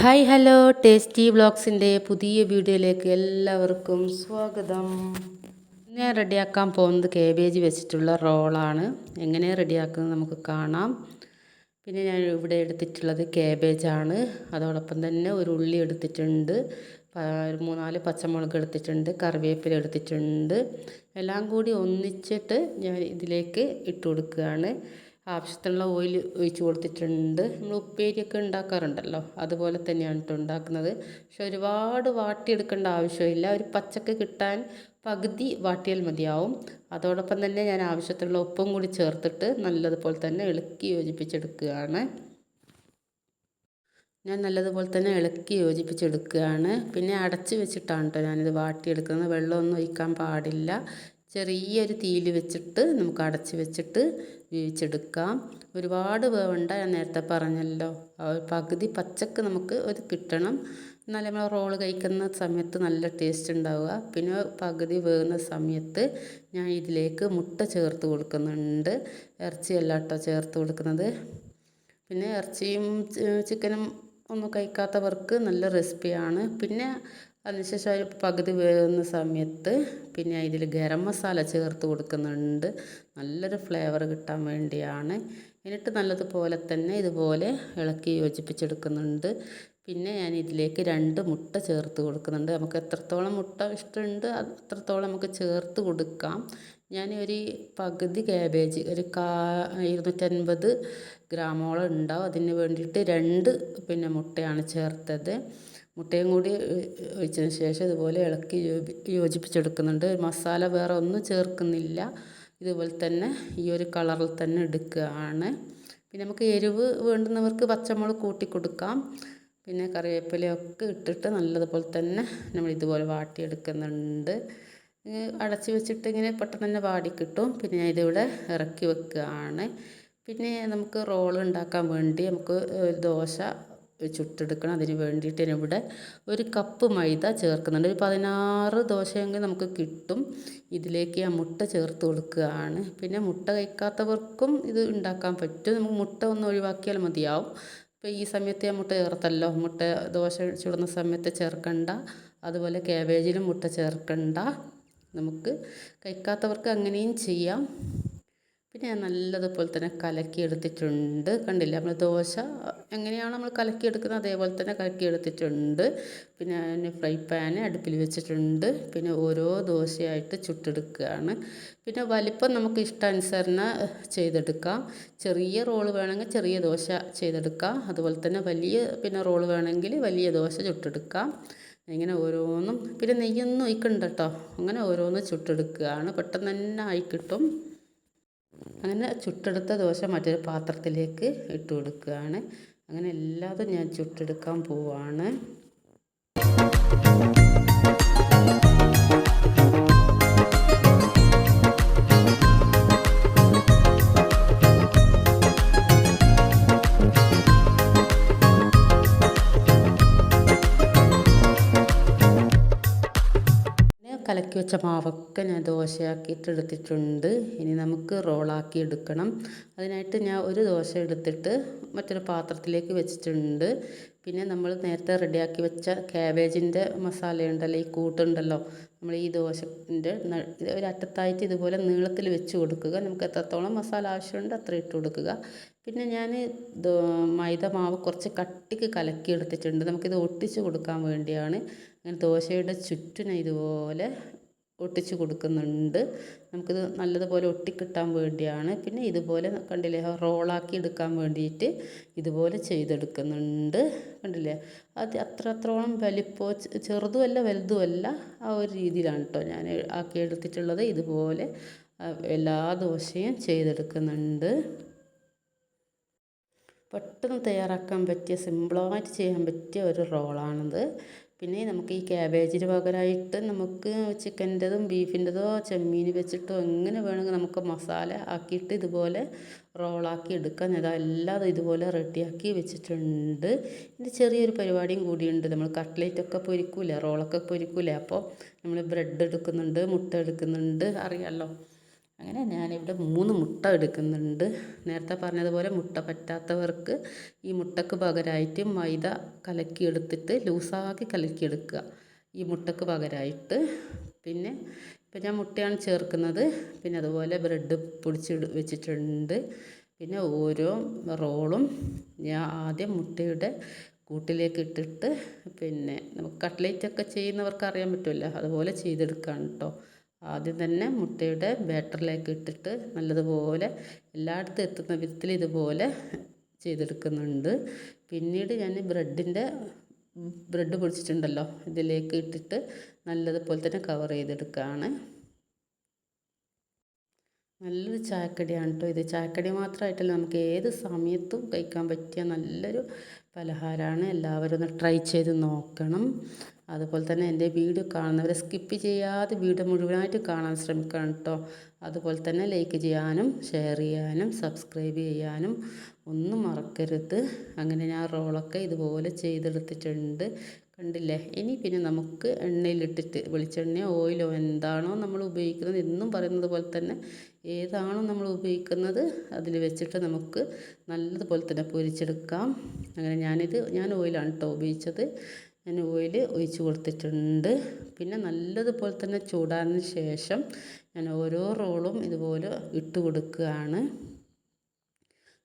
Hi hello. Tasty വ്ളോഗ്സിന്റെ പുതിയ വീഡിയോയിലേക്ക് എല്ലാവർക്കും സ്വാഗതം. ഞാൻ റെഡിയാക്കാൻ പോകുന്നത് കേബേജ് വെച്ചിട്ടുള്ള റോളാണ് എങ്ങനെ റെഡിയാക്കുന്നത് നമുക്ക് കാണാം. പിന്നെ ഞാൻ ഇവിടെ എടുത്തിട്ടുള്ളത് കേബേജാണ് അതോടൊപ്പം തന്നെ ഒരു ഉള്ളി എടുത്തിട്ടുണ്ട്. ഒരു മൂന്നാൽ പച്ചമുളക് എടുത്തിട്ടുണ്ട്. കറിവേപ്പില എടുത്തിട്ടുണ്ട്. എല്ലാം കൂടി ഒന്നിച്ചിട്ട് ഞാൻ ഇതിലേക്ക് ഇട്ട് കൊടുക്കുകയാണ്. ആവശ്യത്തിനുള്ള ഓയിൽ ഒഴിച്ച് കൊടുത്തിട്ടുണ്ട്. നമ്മൾ ഉപ്പേരിയൊക്കെ ഉണ്ടാക്കാറുണ്ടല്ലോ. അതുപോലെ തന്നെയാണ് കേട്ടോ ഉണ്ടാക്കുന്നത്. പക്ഷെ ഒരുപാട് വാട്ടിയെടുക്കേണ്ട ആവശ്യമില്ല. ഒരു പച്ചക്ക് കിട്ടാൻ പകുതി വാട്ടിയാൽ മതിയാവും. അതോടൊപ്പം തന്നെ ഞാൻ ആവശ്യത്തിനുള്ള ഉപ്പും കൂടി ചേർത്തിട്ട് നല്ലതുപോലെ തന്നെ ഇളക്കി യോജിപ്പിച്ചെടുക്കുകയാണ്. ഞാൻ നല്ലതുപോലെ തന്നെ ഇളക്കി യോജിപ്പിച്ചെടുക്കുകയാണ്. പിന്നെ അടച്ച് വെച്ചിട്ടാണ് കേട്ടോ ഞാനിത് വാട്ടിയെടുക്കുന്നത്. വെള്ളമൊന്നും ഒഴിക്കാൻ പാടില്ല. ചെറിയൊരു തീയിൽ വെച്ചിട്ട് നമുക്ക് അടച്ച് വെച്ചിട്ട് വേവിച്ചെടുക്കാം. ഒരുപാട് വേവണ്ട ഞാൻ നേരത്തെ പറഞ്ഞല്ലോ. പകുതി പച്ചക്ക് നമുക്ക് ഒരു കിട്ടണം. എന്നാലേ നമ്മൾ റോൾ കഴിക്കുന്ന സമയത്ത് നല്ല ടേസ്റ്റ് ഉണ്ടാവുക. പിന്നെ പകുതി വേകുന്ന സമയത്ത് ഞാൻ ഇതിലേക്ക് മുട്ട ചേർത്ത് കൊടുക്കുന്നുണ്ട്. ഇറച്ചിയല്ല കേട്ടോ ചേർത്ത് കൊടുക്കുന്നത്. പിന്നെ ഇറച്ചിയും ചിക്കനും ഒന്നും കഴിക്കാത്തവർക്ക് നല്ല റെസിപ്പിയാണ്. പിന്നെ അതിനുശേഷം ഒരു പകുതി വേകുന്ന സമയത്ത് പിന്നെ അതിൽ ഗരം മസാല ചേർത്ത് കൊടുക്കുന്നുണ്ട്. നല്ലൊരു ഫ്ലേവർ കിട്ടാൻ വേണ്ടിയാണ്. എന്നിട്ട് നല്ലതുപോലെ തന്നെ ഇതുപോലെ ഇളക്കി യോജിപ്പിച്ചെടുക്കുന്നുണ്ട്. പിന്നെ ഞാൻ ഇതിലേക്ക് രണ്ട് മുട്ട ചേർത്ത് കൊടുക്കുന്നുണ്ട്. നമുക്ക് എത്രത്തോളം മുട്ട ഇഷ്ടമുണ്ട് അത്രത്തോളം നമുക്ക് ചേർത്ത് കൊടുക്കാം. ഞാൻ ഒരു പകുതി കാബേജ് ഒരു കാ ഇരുന്നൂറ്റൻപത് ഗ്രാമോളം ഉണ്ടാവും. അതിന് വേണ്ടിയിട്ട് രണ്ട് പിന്നെ മുട്ടയാണ് ചേർത്തത്. മുട്ടയും കൂടി ഒഴിച്ചതിന് ശേഷം ഇതുപോലെ ഇളക്കി യോജി യോജിപ്പിച്ചെടുക്കുന്നുണ്ട്. മസാല വേറെ ഒന്നും ചേർക്കുന്നില്ല. ഇതുപോലെ തന്നെ ഈ ഒരു കളറിൽ തന്നെ എടുക്കുകയാണ്. പിന്നെ നമുക്ക് എരിവ് വേണ്ടുന്നവർക്ക് പച്ചമുളക് കൂട്ടി കൊടുക്കാം. പിന്നെ കറിവേപ്പിലയൊക്കെ ഇട്ടിട്ട് നല്ലതുപോലെ തന്നെ നമ്മൾ ഇതുപോലെ വാട്ടിയെടുക്കുന്നുണ്ട്. അടച്ച് വെച്ചിട്ട് ഇങ്ങനെ പെട്ടെന്ന് തന്നെ വാടി കിട്ടും. പിന്നെ ഞാൻ ഇതിവിടെ ഇറക്കി വെക്കുകയാണ്. പിന്നെ നമുക്ക് റോൾ ഉണ്ടാക്കാൻ വേണ്ടി നമുക്ക് ദോശ ചുട്ടെടുക്കണം. അതിന് വേണ്ടിയിട്ട് ഇവിടെ ഒരു കപ്പ് മൈദ ചേർക്കുന്നുണ്ട്. ഒരു പതിനാറ് ദോശയെങ്കിൽ നമുക്ക് കിട്ടും. ഇതിലേക്ക് ആ മുട്ട ചേർത്ത് കൊടുക്കുകയാണ്. പിന്നെ മുട്ട കഴിക്കാത്തവർക്കും ഇത് ഉണ്ടാക്കാൻ പറ്റും. നമുക്ക് മുട്ട ഒന്ന് ഒഴിവാക്കിയാൽ മതിയാവും. ഇപ്പോൾ ഈ സമയത്ത് ഞാൻ മുട്ട ചേർത്തല്ലോ. മുട്ട ദോശ ചുടുന്ന സമയത്ത് ചേർക്കണ്ട. അതുപോലെ കാബേജിലും മുട്ട ചേർക്കണ്ട. നമുക്ക് കഴിക്കാത്തവർക്ക് അങ്ങനെയും ചെയ്യാം. പിന്നെ ഞാൻ നല്ലതുപോലെ തന്നെ കലക്കിയെടുത്തിട്ടുണ്ട്. കണ്ടില്ല? നമ്മൾ ദോശ എങ്ങനെയാണ് നമ്മൾ കലക്കിയെടുക്കുന്നത് അതേപോലെ തന്നെ കലക്കിയെടുത്തിട്ടുണ്ട്. പിന്നെ അതിന് ഫ്രൈ പാൻ അടുപ്പിൽ വെച്ചിട്ടുണ്ട്. പിന്നെ ഓരോ ദോശയായിട്ട് ചുട്ടെടുക്കുകയാണ്. പിന്നെ വലിപ്പം നമുക്ക് ഇഷ്ടാനുസരണം ചെയ്തെടുക്കാം. ചെറിയ റോൾ വേണമെങ്കിൽ ചെറിയ ദോശ ചെയ്തെടുക്കാം. അതുപോലെ തന്നെ വലിയ പിന്നെ റോൾ വേണമെങ്കിൽ വലിയ ദോശ ചുട്ടെടുക്കാം. ഇങ്ങനെ ഓരോന്നും പിന്നെ നെയ്യൊന്നും ഒഴിക്കണ്ട കേട്ടോ അങ്ങനെ ഓരോന്ന് ചുട്ടെടുക്കുകയാണ്. പെട്ടെന്ന് തന്നെ ആയി കിട്ടും. അങ്ങനെ ചുട്ടെടുത്ത ദോശ മറ്റൊരു പാത്രത്തിലേക്ക് ഇട്ട് കൊടുക്കുകയാണ്. അങ്ങനെ എല്ലാതും ഞാൻ ചുട്ടെടുക്കാൻ പോവാണ്. കലക്കി വെച്ച മാവൊക്കെ ഞാൻ ദോശയാക്കിയിട്ട് എടുത്തിട്ടുണ്ട് ഇനി നമുക്ക് റോളാക്കി എടുക്കണം അതിനായിട്ട് ഞാൻ ഒരു ദോശ എടുത്തിട്ട് മറ്റൊരു പാത്രത്തിലേക്ക് വെച്ചിട്ടുണ്ട്. പിന്നെ നമ്മൾ നേരത്തെ റെഡിയാക്കി വെച്ച ക്യാബേജിന്റെ മസാല ഉണ്ടല്ലോ ഈ കൂട്ടുണ്ടല്ലോ നമ്മൾ ഈ ദോശന്റെ ഒരു അറ്റത്തായിട്ട് ഇതുപോലെ നീളത്തിൽ വെച്ച് കൊടുക്കുക. നമുക്ക് എത്രത്തോളം മസാല ആവശ്യമുണ്ട് അത്ര ഇട്ട് കൊടുക്കുക. പിന്നെ ഞാൻ മൈദ മാവ് കുറച്ച് കട്ടിക്ക് കലക്കി എടുത്തിട്ടുണ്ട് നമുക്കിത് ഒട്ടിച്ച് കൊടുക്കാൻ വേണ്ടിയാണ്. അങ്ങനെ ദോശയുടെ ചുറ്റിനെ ഇതുപോലെ ഒട്ടിച്ച് കൊടുക്കുന്നുണ്ട്. നമുക്കിത് നല്ലതുപോലെ ഒട്ടിക്കിട്ടാൻ വേണ്ടിയാണ്. പിന്നെ ഇതുപോലെ കണ്ടില്ലേ റോളാക്കി എടുക്കാൻ വേണ്ടിയിട്ട് ഇതുപോലെ ചെയ്തെടുക്കുന്നുണ്ട്. കണ്ടില്ലേ? അത് അത്ര അത്രോളം വലിപ്പോ ചെറുതുമല്ല വലുതുമല്ല ആ ഒരു രീതിയിലാണ് കേട്ടോ ഞാൻ ആക്കി എടുത്തിട്ടുള്ളത് ഇതുപോലെ എല്ലാ ദോശയും ചെയ്തെടുക്കുന്നുണ്ട്. പെട്ടെന്ന് തയ്യാറാക്കാൻ പറ്റിയ സിമ്പിളായിട്ട് ചെയ്യാൻ പറ്റിയ ഒരു റോളാണിത്. പിന്നെ നമുക്ക് ഈ ക്യാബേജിന് പകരമായിട്ട് നമുക്ക് ചിക്കന്റെതും ബീഫിന്റെതോ ചെമ്മീൻ വെച്ചിട്ടോ എങ്ങനെ വേണമെങ്കിൽ നമുക്ക് മസാല ആക്കിയിട്ട് ഇതുപോലെ റോളാക്കി എടുക്കാൻ ഞാൻ എല്ലാം ഇതുപോലെ റെഡിയാക്കി വെച്ചിട്ടുണ്ട്. ഇതിന്റെ ചെറിയൊരു പരിപാടിയും കൂടിയുണ്ട്. നമ്മൾ കട്ട്ലേറ്റൊക്കെ പൊരിക്കൂലേ? റോളൊക്കെ പൊരിക്കൂലേ? അപ്പോൾ നമ്മൾ ബ്രെഡ് എടുക്കുന്നുണ്ട് മുട്ട എടുക്കുന്നുണ്ട്. അറിയാമല്ലോ അങ്ങനെ ഞാനിവിടെ മൂന്ന് മുട്ട എടുക്കുന്നുണ്ട്. നേരത്തെ പറഞ്ഞതുപോലെ മുട്ട പറ്റാത്തവർക്ക് ഈ മുട്ടക്ക് പകരമായിട്ട് മൈദ കലക്കിയെടുത്തിട്ട് ലൂസാക്കി കലക്കിയെടുക്കുക. ഈ മുട്ടക്ക് പകരമായിട്ട് പിന്നെ ഇപ്പം ഞാൻ മുട്ടയാണ് ചേർക്കുന്നത്. പിന്നെ അതുപോലെ ബ്രെഡ് പൊടിച്ച് വെച്ചിട്ടുണ്ട്. പിന്നെ ഓരോ റോളും ഞാൻ ആദ്യം മുട്ടയുടെ കൂട്ടിലേക്ക് ഇട്ടിട്ട് പിന്നെ നമുക്ക് കട്ട്ലേറ്റ് ഒക്കെ ചെയ്യുന്നവർക്ക് അറിയാൻ പറ്റുമല്ലോ. അതുപോലെ ചെയ്തെടുക്കുകയാണ് കേട്ടോ ആദ്യം തന്നെ മുട്ടയുടെ ബാറ്ററിലേക്ക് ഇട്ടിട്ട് നല്ലതുപോലെ എല്ലായിടത്തും എത്തുന്ന വിധത്തിൽ ഇതുപോലെ ചെയ്തെടുക്കുന്നുണ്ട്. പിന്നീട് ഞാൻ ബ്രെഡിന്റെ ബ്രെഡ് പൊടിച്ചിട്ടുണ്ടല്ലോ ഇതിലേക്ക് ഇട്ടിട്ട് നല്ലതുപോലെ തന്നെ കവർ ചെയ്തെടുക്കുകയാണ്. നല്ലൊരു ചായക്കടിയാണ് കേട്ടോ ഇത്. ചായക്കടി മാത്രമായിട്ടല്ല നമുക്ക് ഏത് സമയത്തും കഴിക്കാൻ പറ്റിയ നല്ലൊരു പലഹാരമാണ് എല്ലാവരും ഒന്ന് ട്രൈ ചെയ്ത് നോക്കണം. അതുപോലെ തന്നെ എന്റെ വീഡിയോ കാണുന്നവരെ സ്കിപ്പ് ചെയ്യാതെ വീഡിയോ മുഴുവനായിട്ട് കാണാൻ ശ്രമിക്കണം കേട്ടോ അതുപോലെ തന്നെ ലൈക്ക് ചെയ്യാനും ഷെയർ ചെയ്യാനും സബ്സ്ക്രൈബ് ചെയ്യാനും ഒന്നും മറക്കരുത്. അങ്ങനെ ഞാൻ റോളൊക്കെ ഇതുപോലെ ചെയ്തെടുത്തിട്ടുണ്ട്. കണ്ടില്ലേ? ഇനി പിന്നെ നമുക്ക് എണ്ണയിലിട്ടിട്ട് വെളിച്ചെണ്ണയോ ഓയിലോ എന്താണോ നമ്മൾ ഉപയോഗിക്കുന്നത് എന്നും പറയുന്നത് പോലെ തന്നെ ഏതാണോ നമ്മൾ ഉപയോഗിക്കുന്നത് അതിൽ വെച്ചിട്ട് നമുക്ക് നല്ലതുപോലെ തന്നെ പൊരിച്ചെടുക്കാം. അങ്ങനെ ഞാനിത് ഞാൻ ഓയിലാണ് കേട്ടോ ഉപയോഗിച്ചത്. ഞാൻ ഓയിൽ ഒഴിച്ച് കൊടുത്തിട്ടുണ്ട്. പിന്നെ നല്ലതുപോലെ തന്നെ ചൂടാനതിന് ശേഷം ഞാൻ ഓരോ റോളും ഇതുപോലെ ഇട്ട് കൊടുക്കുകയാണ്.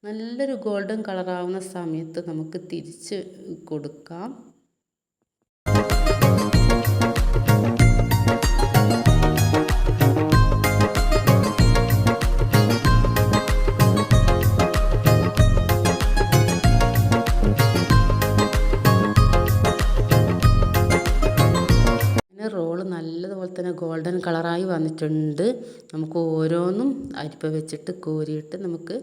നല്ലൊരു ഗോൾഡൻ കളറാവുന്ന സമയത്ത് നമുക്ക് തിരിച്ച് കൊടുക്കാം. ഗോൾഡൻ കളറായി വന്നിട്ടുണ്ട്. നമുക്ക് ഓരോന്നും അരിപ്പ വെച്ചിട്ട് കോരിയിട്ട് നമുക്ക്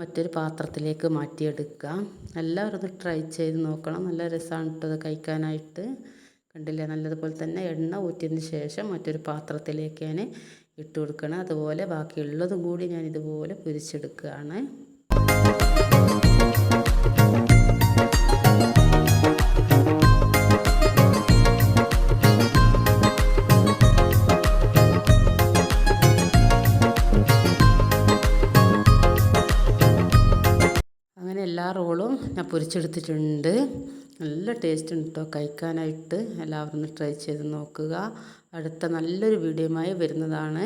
മറ്റൊരു പാത്രത്തിലേക്ക് മാറ്റിയെടുക്കാം. എല്ലാവരും ഒന്ന് ട്രൈ ചെയ്ത് നോക്കണം. നല്ല രസമാണ് കേട്ടോ അത് കഴിക്കാനായിട്ട്. കണ്ടില്ലേ? നല്ലതുപോലെ തന്നെ എണ്ണ ഊറ്റിയതിന് ശേഷം മറ്റൊരു പാത്രത്തിലേക്ക് ഞാൻ ഇട്ട് കൊടുക്കണം. അതുപോലെ ബാക്കിയുള്ളതും കൂടി ഞാൻ ഇതുപോലെ പൊരിച്ചെടുക്കുകയാണ്. റോളും ഞാൻ പൊരിച്ചെടുത്തിട്ടുണ്ട്. നല്ല ടേസ്റ്റ് ഉണ്ട് കേട്ടോ കഴിക്കാനായിട്ട് എല്ലാവരും ഒന്ന് ട്രൈ ചെയ്ത് നോക്കുക. അടുത്ത നല്ലൊരു വീഡിയോയുമായി വരുന്നതാണ്.